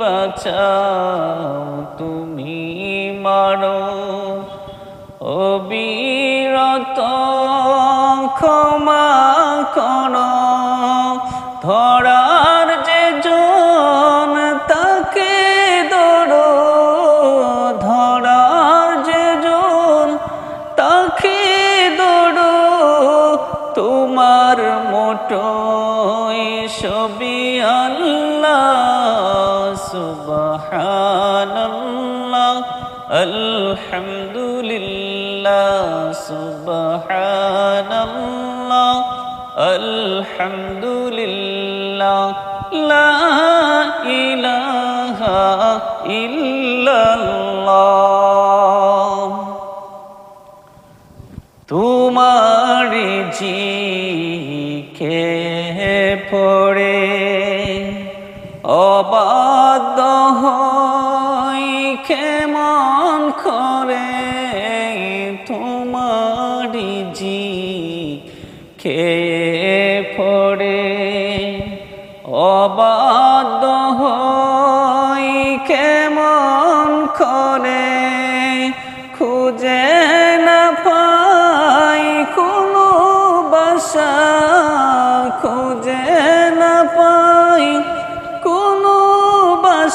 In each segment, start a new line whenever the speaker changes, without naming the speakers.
বাঁচাও, তুমি মারো। অবিরত ক্ষমা কর। ধরার যে জন, তাকে দৌড়ো ধরার যে জন, তাকে দৌড়ো তোমার মোট মোটো সবই আল্লাহ সুবহানাল্লাহ আলহামদুলিল্লাহ সুবহানাল্লাহ আলহামদুলিল্লাহ লা ইলাহা ইল্লাল্লাহ তোমারি জিকে অবাধ্য হই কেমন করে তোমারি জি কে পড়ে? অবাধ্য হই কেমন করে খুঁজে না পাই কোনো বাসা খুঁজে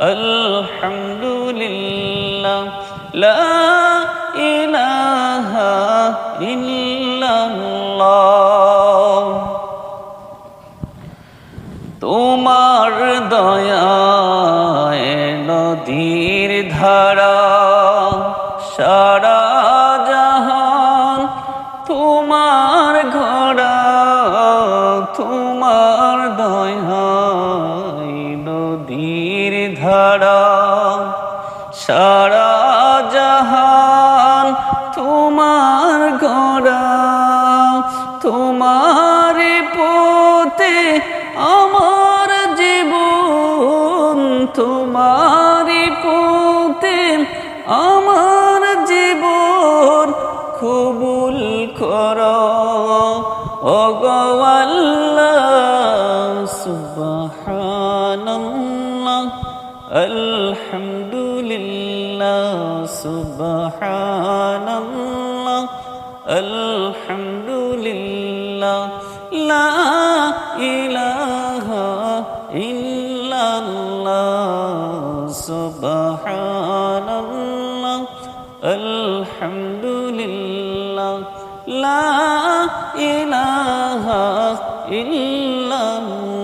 আলহামদুলিল্লাহ লা ইলাহা ইল্লাল্লাহ। তোমার দয়ায় নদীর ধারা সারা জাহান তোমার ধারা, সারা জাহান তোমার ঘোড়া, তোমার পোতে আমার জীবন, তোমার পোতে আমার জীবন কবুল কর। অগওয়াল্লাহ সুবহানাল্লাহ আলহামদুলিল্লাহ সুবহানাল্লাহ আলহামদুলিল্লাহ লা ইলাহা ইল্লাল্লাহ সুবহানাল্লাহ আলহামদুলিল্লাহ লা ইলাহা ইল্লাল্লাহ